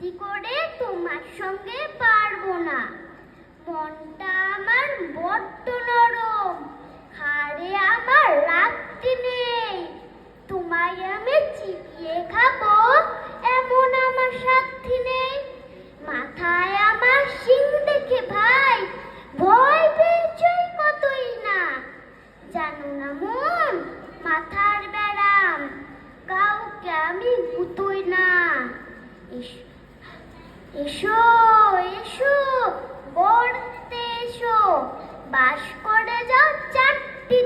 কি করে? তোমার সঙ্গে পারব না। মনটা আমার বড্ড নরম। হাড়ে আমার রাত্রি নেই। তোমায় আমি চিপিয়ে খাব, এমন আমার সাক্ষী নেই। মাথায় আমার সিং দেখে ভাই, ভয় পেয়েছই মতোই না। জানো না মন, মাথার এসো এসো বড়তে এসো। বাস করে যাও চারটি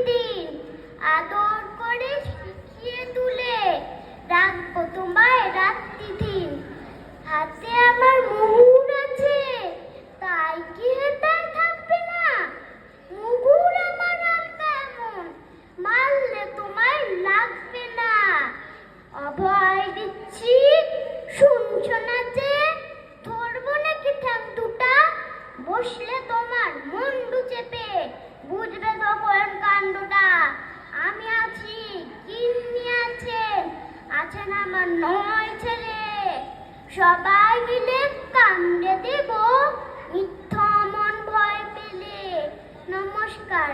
বসলে তোমার মুন্ডু চেপে। বুঝবে তখন কাণ্ডটা। আমি আছি, কিন্নি আছেন আছেন আমার নয় ছেলে। সবাই মিলে কামড়ে দেব। মিথ্যা মন ভয় পেলে। নমস্কার।